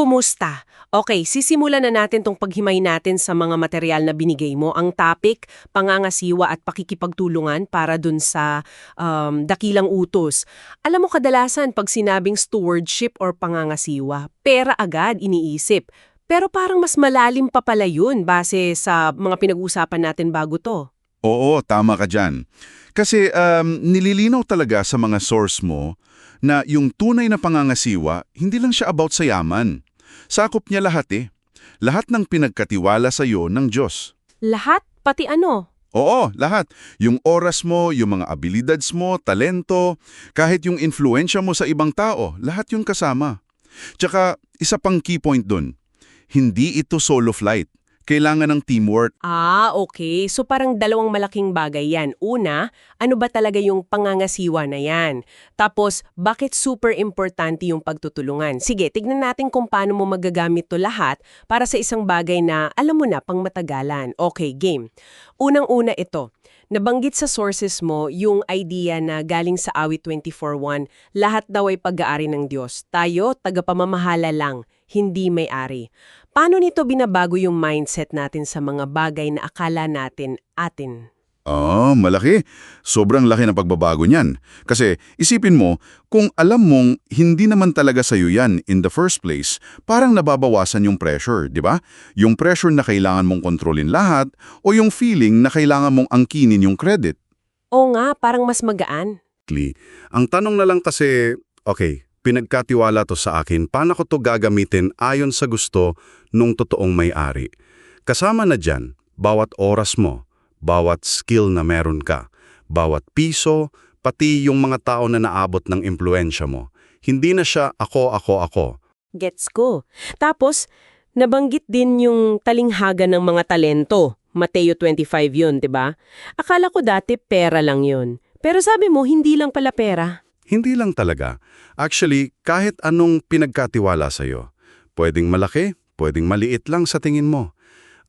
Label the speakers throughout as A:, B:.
A: Kumusta? Okay, sisimulan na natin tong paghimay natin sa mga material na binigay mo. Ang topic, pangangasiwa at pakikipagtulungan para dun sa um, dakilang utos. Alam mo kadalasan pag sinabing stewardship or pangangasiwa, pera agad iniisip. Pero parang mas malalim pa pala yun base sa mga pinag-usapan natin bago to.
B: Oo, tama ka dyan. Kasi um, nililinaw talaga sa mga source mo na yung tunay na pangangasiwa, hindi lang siya about sa yaman. Sakop niya lahat eh. Lahat ng pinagkatiwala sa iyo ng Diyos.
A: Lahat? Pati ano?
B: Oo, lahat. Yung oras mo, yung mga abilidads mo, talento, kahit yung influensya mo sa ibang tao, lahat yun kasama. Tsaka, isa pang key point dun, hindi ito solo flight. Kailangan ng teamwork.
A: Ah, okay. So parang dalawang malaking bagay yan. Una, ano ba talaga yung pangangasiwa na yan? Tapos, bakit super importante yung pagtutulungan? Sige, tignan natin kung paano mo magagamit to lahat para sa isang bagay na, alam mo na, pang matagalan. Okay, game. Unang-una ito. Nabanggit sa sources mo yung idea na galing sa awit 24.1, lahat daw ay pag-aari ng Diyos. Tayo, tagapamamahala lang, hindi may-ari. Paano nito binabago yung mindset natin sa mga bagay na akala natin atin?
B: Ah, malaki. Sobrang laki ng pagbabago niyan. Kasi isipin mo, kung alam mong hindi naman talaga sa'yo yan in the first place, parang nababawasan yung pressure, di ba? Yung pressure na kailangan mong kontrolin lahat o yung feeling na kailangan mong angkinin yung credit.
A: Oo nga, parang mas magaan.
C: Ang tanong na lang kasi, okay, pinagkatiwala to sa akin, paano ko to gagamitin ayon sa gusto nung totoong may-ari? Kasama na dyan, bawat oras mo, bawat skill na meron ka, bawat piso, pati yung mga tao na naabot ng impluensya mo. Hindi na siya ako, ako, ako.
A: Gets ko. Tapos, nabanggit din yung talinghaga ng mga talento. Mateo 25 yun, ba? Akala ko dati pera lang yun. Pero sabi mo, hindi lang pala pera.
C: Hindi lang talaga. Actually, kahit anong pinagkatiwala sa'yo, pwedeng malaki, pwedeng maliit lang sa tingin mo.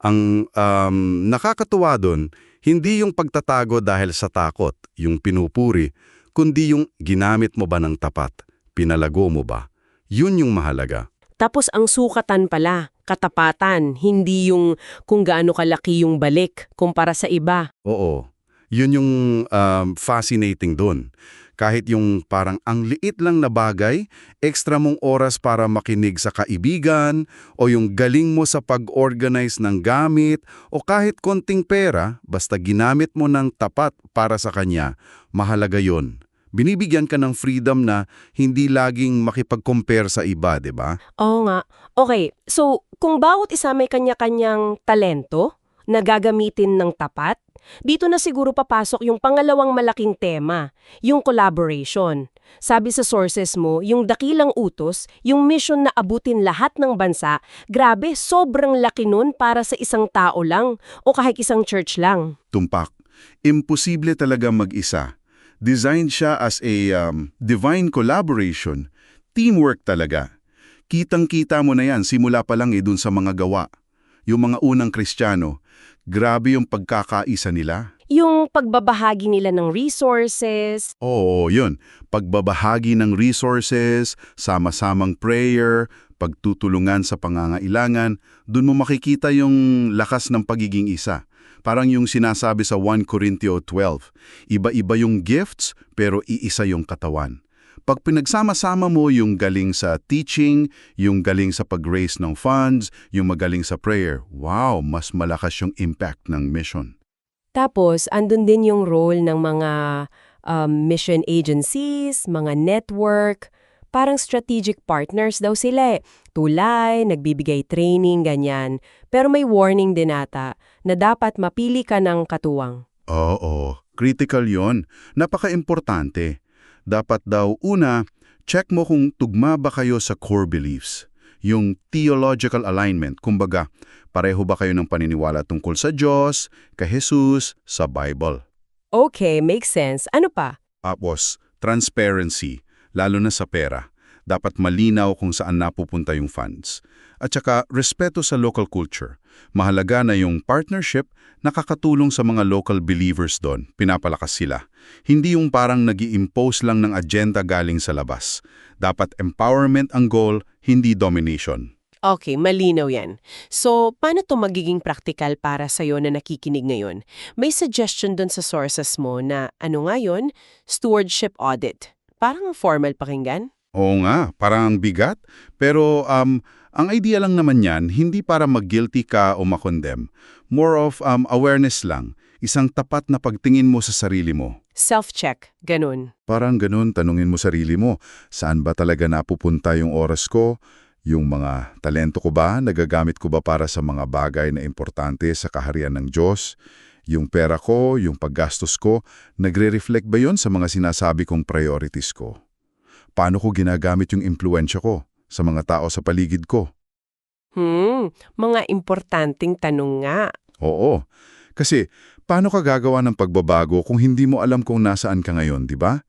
C: Ang um, nakakatuwa doon, hindi yung pagtatago dahil sa takot, yung pinupuri, kundi yung ginamit mo ba ng tapat, pinalago mo ba. Yun yung mahalaga.
A: Tapos ang sukatan pala, katapatan, hindi yung kung gaano kalaki yung balik kumpara sa iba.
C: Oo, yun yung um, fascinating doon. Kahit yung parang ang liit lang na bagay, extra mong oras para makinig sa kaibigan, o yung galing mo sa pag-organize ng gamit, o kahit konting pera, basta ginamit mo ng tapat para sa kanya, mahalaga yon. Binibigyan ka ng freedom na hindi laging makipag-compare sa iba, di ba?
A: Oo nga. Okay, so kung bawat isa may kanya-kanyang talento na gagamitin ng tapat, dito na siguro papasok yung pangalawang malaking tema, yung collaboration. Sabi sa sources mo, yung dakilang utos, yung mission na abutin lahat ng bansa, grabe, sobrang laki nun para sa isang tao lang o kahit isang church lang.
B: Tumpak. Imposible talaga mag-isa. Designed siya as a um, divine collaboration. Teamwork talaga. Kitang-kita mo na yan simula pa lang eh sa mga gawa. Yung mga unang Kristiyano, grabe yung pagkakaisa nila.
A: Yung pagbabahagi nila ng resources.
B: Oo, yun. Pagbabahagi ng resources, sama-samang prayer, pagtutulungan sa pangangailangan, dun mo makikita yung lakas ng pagiging isa. Parang yung sinasabi sa 1 Corintio 12, iba-iba yung gifts pero iisa yung katawan. Pag pinagsama-sama mo yung galing sa teaching, yung galing sa pag-raise ng funds, yung magaling sa prayer, wow, mas malakas yung impact ng mission.
A: Tapos, andun din yung role ng mga um, mission agencies, mga network, parang strategic partners daw sila eh. Tulay, nagbibigay training, ganyan. Pero may warning din ata na dapat mapili ka ng katuwang.
B: Oo, critical yon. Napaka-importante. Dapat daw una, check mo kung tugma ba kayo sa core beliefs. Yung theological alignment, kumbaga, pareho ba kayo ng paniniwala tungkol sa Diyos, kay Jesus, sa Bible.
A: Okay, makes sense. Ano pa?
B: Tapos, transparency, lalo na sa pera. Dapat malinaw kung saan napupunta yung funds. At saka, respeto sa local culture. Mahalaga na yung partnership nakakatulong sa mga local believers doon, pinapalakas sila. Hindi yung parang nag impose lang ng agenda galing sa labas. Dapat empowerment ang goal, hindi domination.
A: Okay, malinaw yan. So, paano to magiging practical para sa'yo na nakikinig ngayon? May suggestion dun sa sources mo na ano nga yun? Stewardship audit. Parang formal pakinggan?
B: Oo nga, parang ang bigat. Pero um, ang idea lang naman yan, hindi para mag-guilty ka o makondem. More of um, awareness lang. Isang tapat na pagtingin mo sa sarili mo.
A: Self-check, ganun.
B: Parang ganun, tanungin mo sarili mo, saan ba talaga napupunta yung oras ko? Yung mga talento ko ba? Nagagamit ko ba para sa mga bagay na importante sa kaharian ng Diyos? Yung pera ko, yung paggastos ko, nagre-reflect ba yon sa mga sinasabi kong priorities ko? Paano ko ginagamit yung impluensya ko sa mga tao sa paligid ko?
A: Hmm, mga importanteng tanong nga.
B: Oo. Kasi, paano ka gagawa ng pagbabago kung hindi mo alam kung nasaan ka ngayon, di ba?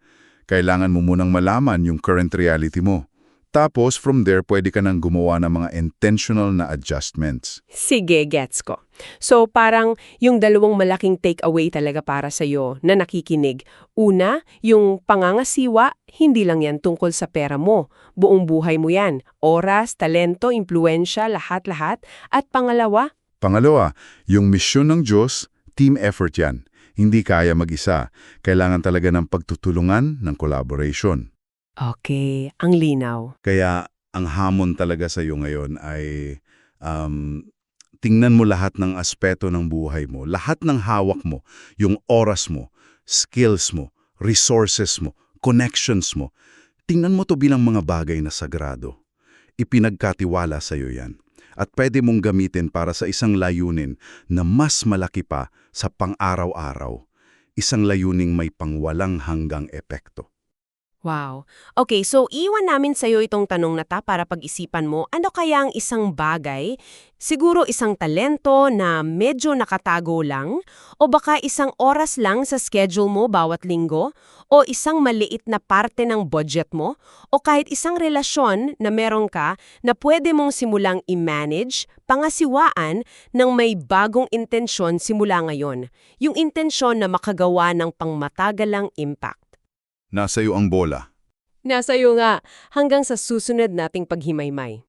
B: Kailangan mo munang malaman yung current reality mo. Tapos, from there, pwede ka nang gumawa ng mga intentional na adjustments.
A: Sige, gets ko. So, parang yung dalawang malaking takeaway talaga para sa'yo na nakikinig. Una, yung pangangasiwa, hindi lang yan tungkol sa pera mo. Buong buhay mo yan. Oras, talento, impluensya, lahat-lahat. At pangalawa,
B: Pangalawa, yung misyon ng Diyos, team effort yan. Hindi kaya mag-isa. Kailangan talaga ng pagtutulungan, ng collaboration.
A: Okay, ang linaw.
B: Kaya ang hamon talaga sa iyo ngayon ay um, tingnan mo lahat ng aspeto ng buhay mo, lahat ng hawak mo, yung oras mo, skills mo, resources mo, connections mo. Tingnan mo to bilang mga bagay na sagrado. Ipinagkatiwala sa iyo yan. At pwede mong gamitin para sa isang layunin na mas malaki pa sa pang-araw-araw. Isang layuning may pangwalang hanggang epekto.
A: Wow. Okay, so iwan namin sa'yo itong tanong na ta para pag-isipan mo, ano kaya ang isang bagay, siguro isang talento na medyo nakatago lang, o baka isang oras lang sa schedule mo bawat linggo, o isang maliit na parte ng budget mo, o kahit isang relasyon na meron ka na pwede mong simulang i-manage, pangasiwaan ng may bagong intensyon simula ngayon. Yung intensyon na makagawa ng pangmatagalang impact.
B: Nasa iyo ang bola.
A: Nasa iyo nga, hanggang sa susunod nating paghimaymay.